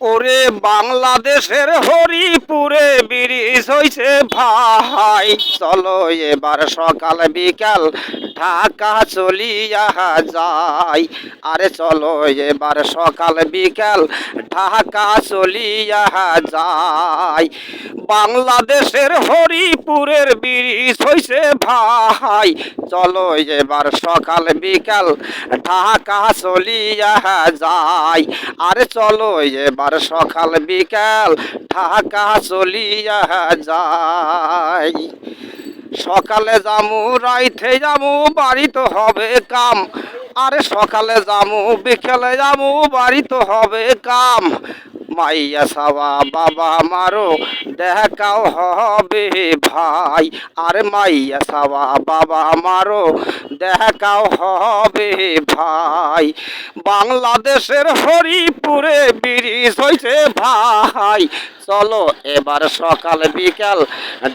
ওরে বাংলাদেশের হরিপুরে ব্রিজ হইছে ভাই। চলো এবার সকাল বিকাল ঢাকা চলিয়া যাই। আরে চলো এবার সকাল বিকাল ঢাকা চলিয়া যাই। বাংলাদেশের হরিপুরের ব্রিজ হইছে ভাই। চলো এবার সকাল, বিকাল ঢাকা চলিয়া যাই। আরে চলো এবার সকাল, বিকাল ঢাকা চলিয়া যাই। সকালে যামু, রাইতে যামু, বাড়ি তো হবে কাম। আরে সকালে যামু, বিকেলে যামু, বাড়ি তো হবে কাম। মাইয়া সাবা বাবা মারো, দেখাও হবে ভাই। আরে মাইয়া সাবা বাবা মারো, দেখাও হবে ভাই। বাংলাদেশের হরিপুরে ব্রিজ হয়েছে ভাই। চলো এবার সকাল বিকাল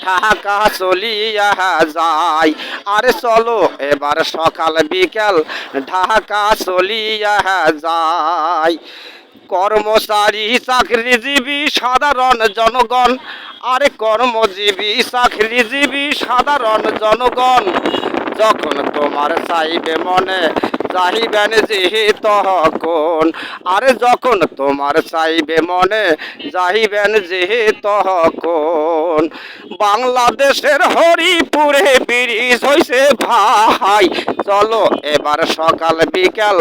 ঢাকা চলিয়া যাই। আরে চলো এবার সকাল বিকাল ঢাকা চলিয়া যাই। কর্মচারী চাকরিজীবী সাধারণ জনগণ। আরে কর্মজীবী চাকরিজীবী সাধারণ জনগণ। যখন তোমার চাইবে মনে চাইবেন যে তখন আরে যখন তোমার চাইবে মনে চাইবেন যে তখন বাংলাদেশের হরিপুরে ব্রিজ হইছে ভাই। চলো এবার সকাল বিকাল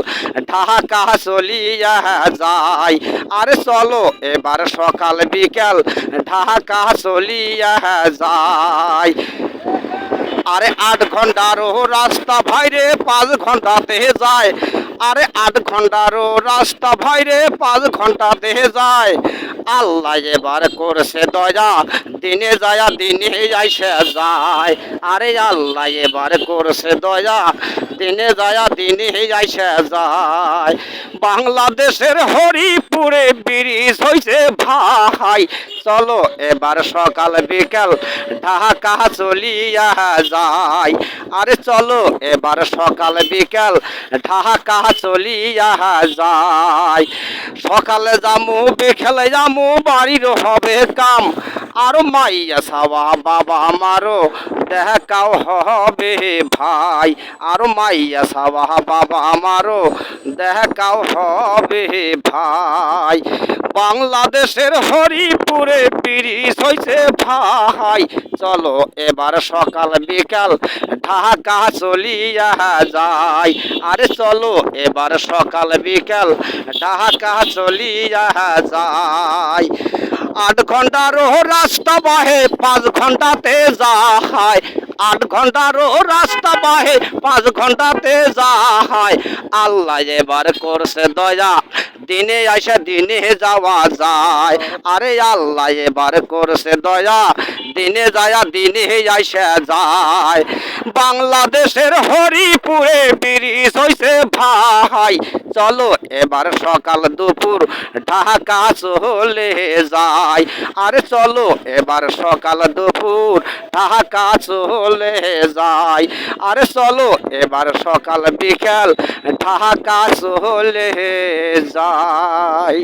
ঢাকা চলিয়া যাই। আরে চলো এবার সকাল বিকাল ঢাকা চলিয়া যাই। আরে আট ঘন্টারও রাস্তা ভাইরে পাঁচ ঘন্টাতে যায়। আরে আট ঘন্টারও রাস্তা ভাইরে পাঁচ ঘন্টাতে যায়। আল্লাহ এবার করছে দয়া, দিনে যায় দিনে আইসে যায়। আরে আল্লাহ এবার করছে দয়া দিনে যায় দিনে আইসে যায়। বাংলাদেশের হরিপুরে ব্রিজ হইছে ভাই। চলো এবার সকাল বিকাল ঢাকা চলিয়া যাই। আরে চলো এবার সকাল বিকাল ঢাকা চলিয়া যাই। সকালে যামু, বিকেলে যামু, বাড়ির হবে কাম। আর মাইয়া সাবা বাবা আমারও দেখাও হবে ভাই। আরও মাইয়া সাবা বাবা আমারও দেখাও হবে ভাই। বাংলাদেশের হরিপুরে ব্রিজ হইছে ভাই। চলো, এবার সকাল, বিকাল ঢাকা চলিয়া যাই। আরে চলো, এবার সকাল, বিকাল ঢাকা চলিয়া যাই। আট ঘন্টারও রাস্তা বাহে, পাঁচ ঘন্টাতে যায় আট ঘন্টারও রাস্তা বাহে, পাঁচ ঘন্টাতে যায় আল্লাহ এবার করছে দয়া। দিনে আইসা দিনে যাওয়া যায়। আরে আল্লাহ, এবার করছে দয়া। দিনে যায়া দিনে আইসা যায়। বাংলাদেশের হরিপুরে হইছে ভাই। চলো এবার সকাল দুপুর ঢাকা চলে যায় আরে চলো এবার সকাল দুপুর ঢাকা চলে যায় আরে চলো এবার সকাল বিকাল ঢাকা চলে যায়